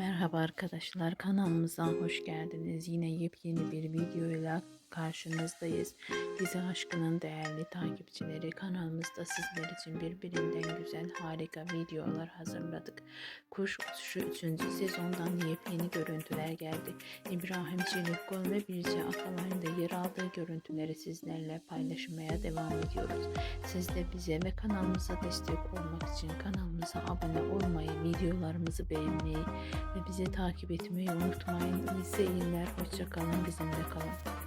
Merhaba arkadaşlar kanalımıza hoş geldiniz. Yine yepyeni bir videoyla karşınızdayız. Dizi aşkının değerli takipçileri kanalımızda sizler için birbirinden güzel harika videolar hazırladık. Kuş Uçuşu 3. sezondan yepyeni görüntüler geldi. İbrahim Çelikol ve Birce Akalay'ın da yer aldığı görüntüleri sizlerle paylaşmaya devam ediyoruz. Siz de bize ve kanalımıza destek olmak için kanalımıza abone olmayı, videolarımızı beğenmeyi ve bizi takip etmeyi unutmayın. İyi seyirler, hoşça kalın, bizimle kalın.